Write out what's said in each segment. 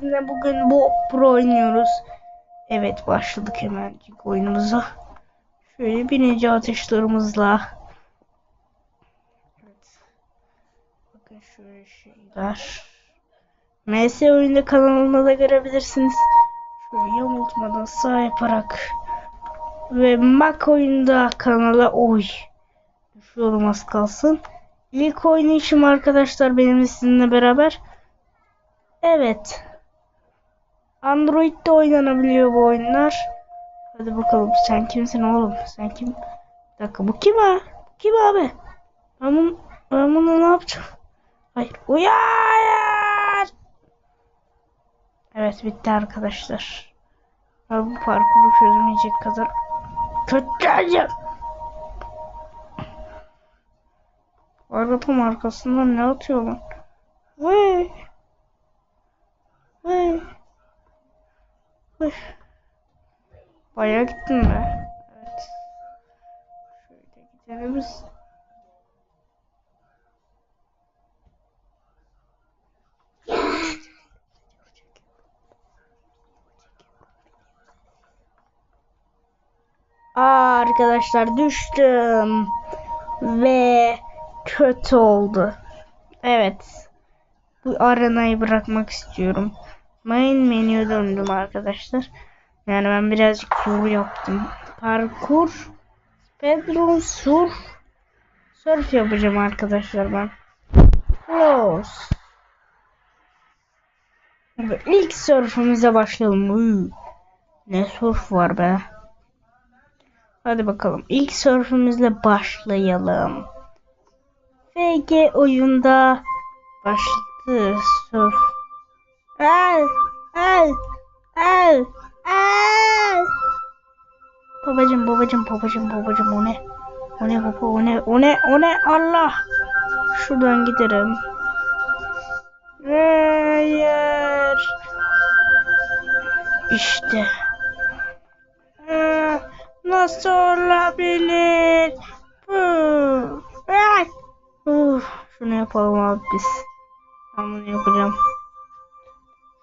sizinle bugün bu pro oynuyoruz. Evet başladık hemencik oyunumuza. Şöyle birinci atışlarımızla. Evet. Bakın şöyle şeyler. MS oyunda kanalında da görebilirsiniz. Şöyle yamultmadan sağ yaparak. Ve Mac oyunda kanala oy. Düşüyorum az kalsın. İlk oynayışım arkadaşlar benim sizinle beraber. Evet. Android'de oynanabiliyor bu oyunlar. Hadi bakalım sen kimsin oğlum? Sen kim? Bir dakika bu kim ha? Bu kim abi? Ben bunu, ben bunu ne yapacağım? Hayır. Uyar! Evet bitti arkadaşlar. Ben bu parkuru çözmeyecek kadar kötü Arabam arkasından ne atıyor lan? Vay. Vay. Vay. Bayağı gittim be. Evet. Şöyle gidelim biz. Arkadaşlar düştüm ve kötü oldu. Evet. Bu arenayı bırakmak istiyorum. Main menüye döndüm arkadaşlar. Yani ben birazcık sur yaptım. Parkur, speedrun, surf, surf yapacağım arkadaşlar ben. Close. İlk surf'ümüze başlayalım. Uy, ne surf var be. Hadi bakalım. İlk surf'ümüzle başlayalım. FG oyunda başladı surf. Babacım, babacım, babacım, o ne? O ne baba, o ne, o ne, o ne? Allah. Şuradan giderim. Hayır. İşte. Aa, Nasıl olabilir? Bu. Ay. Uf, şunu yapalım abi biz. Ben bunu yapacağım.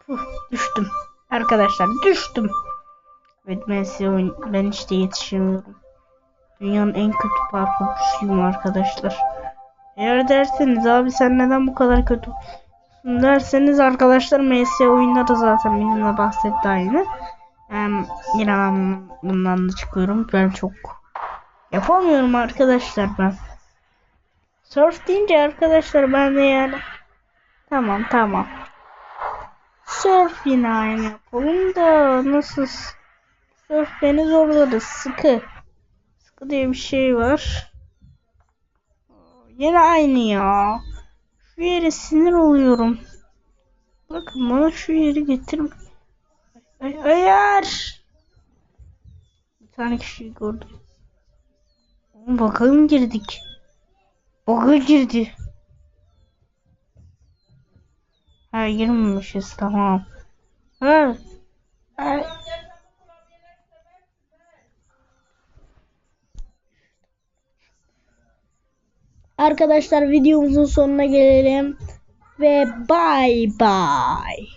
Uf, düştüm. Arkadaşlar düştüm. Evet ben oyun, ben işte yetişemiyorum. Dünyanın en kötü parkurcusuyum arkadaşlar. Eğer derseniz abi sen neden bu kadar kötü derseniz arkadaşlar MS oyunları zaten benimle bahsetti aynı. Hem yine ben bundan da çıkıyorum. Ben çok yapamıyorum arkadaşlar ben. Surf deyince arkadaşlar ben de yani tamam tamam. Surf yine aynı yapalım da nasıl surf beni zorladı sıkı. Sıkı diye bir şey var. Yine aynı ya. Şu yere sinir oluyorum. Bakın bana şu yeri getir. Ay, hayır. Bir tane kişiyi gördüm. Bakalım girdik. Bug'a girdi. Ha girmemişiz tamam. Ha. Arkadaşlar videomuzun sonuna gelelim ve bye bye.